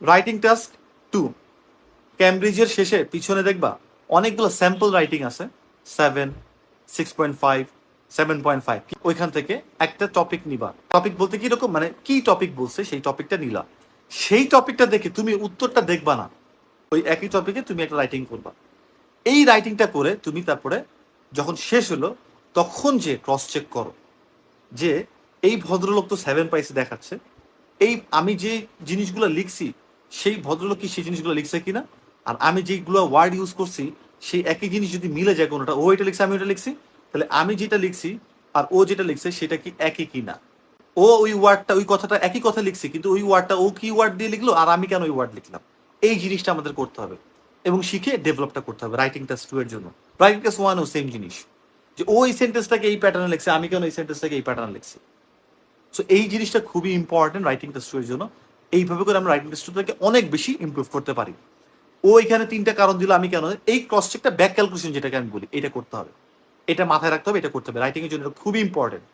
Writing task two ক্যামব্রিজের শেষে পিছনে দেখবা অনেকগুলো স্যাম্পল রাইটিং আছে। Seven six point five seven point five ওইখান থেকে একটা টপিক নিবা। টপিক বলতে কি রকম মানে কি টপিক বলছে সেই টপিকটা নিলা। সেই টপিকটা দেখে তুমি উত্তরটা দেখবা না। ওই একই টপিকে তুমি একটা রাইটিং করবা। এই রাইটিংটা করে তুমি তারপরে যখন শেষ হলো, তখন যে ক্রস চেক করো যে এই ভদ্রলোক তো সেভেন পাইসে দেখাচ্ছে। এই আমি যে জিনিসগুলো লিখছি সেই ভদ্রলোক কি সেই জিনিসগুলো লিখছে কিনা? আর আমি যেগুলো ওয়ার্ড ইউজ করছি, সেই একই জিনিস যদি মিলে যায় কোনোটা, ও এটা লিখছে, আমি ওটা লিখছি, তাহলে আমি যেটা লিখছি আর ও যেটা লিখছে, সেটা কি একই কিনা? ও ওই ওয়ার্ডটা ওই কথাটা একই কথা লিখছে, কিন্তু ওই ওয়ার্ডটা ও কি ওয়ার্ড দিয়ে লিখলো আর আমি কেন ওই ওয়ার্ড লিখলাম? এই জিনিসটা আমাদের করতে হবে। এবং শিখে ডেভেলপটা করতে হবে রাইটিং টেস্ট টু এর জন্য। রাইটিং টেস্ট ও সেম জিনিস। যে ও এই সেন্টেন্সটাকে এই প্যাটার্নে লিখছে, আমি কেন এই সেন্টেন্সটাকে এই প্যাটার্নে লিখছি? সো এই জিনিসটা খুবই ইম্পর্টেন্ট রাইটিং টেস্ট এর জন্য। এইভাবে করে আমরা রাইটিং টেস্ট থেকে অনেক বেশি ইমপ্রুভ করতে পারি। ও এখানে তিনটা কারণ দিল, আমি কেন? এই ক্রস চেকটা ব্যাক ক্যালকুলেশন যেটাকে আমি বলি, এটা করতে হবে। এটা মাথায় রাখতে হবে, এটা করতে হবে। রাইটিংয়ের জন্য খুবই ইম্পর্টেন্ট